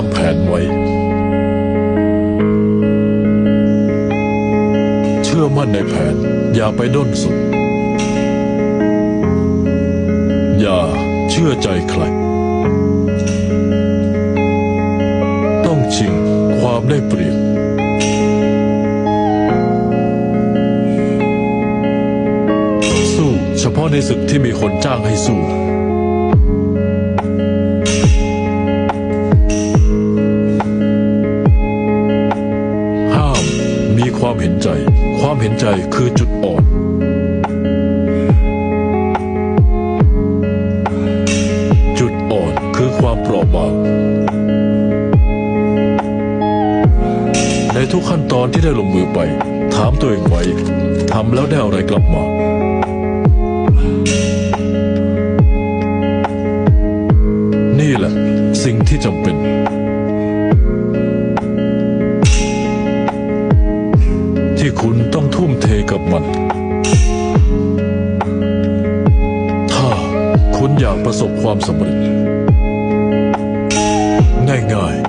ามแผนไว้ เชื่อมั่นในแผน อย่าไปด้นสุด อย่าเชื่อใจใคร ต้องชิงความได้เปรียบสู้เฉพาะในศึกที่มีคนจ้างให้สู้ ความเห็นใจ ความเห็นใจคือจุดอ่อน จุดอ่อนคือความเปราะบาง ในทุกขั้นตอนที่ได้ลงมือไป ถามตัวเองไว้ทำแล้วได้อะไรกลับมานี่แหละ สิ่งที่จำเป็น คุณต้องทุ่มเทกับมัน ถ้าคุณอยากประสบความสำเร็จ ง่าย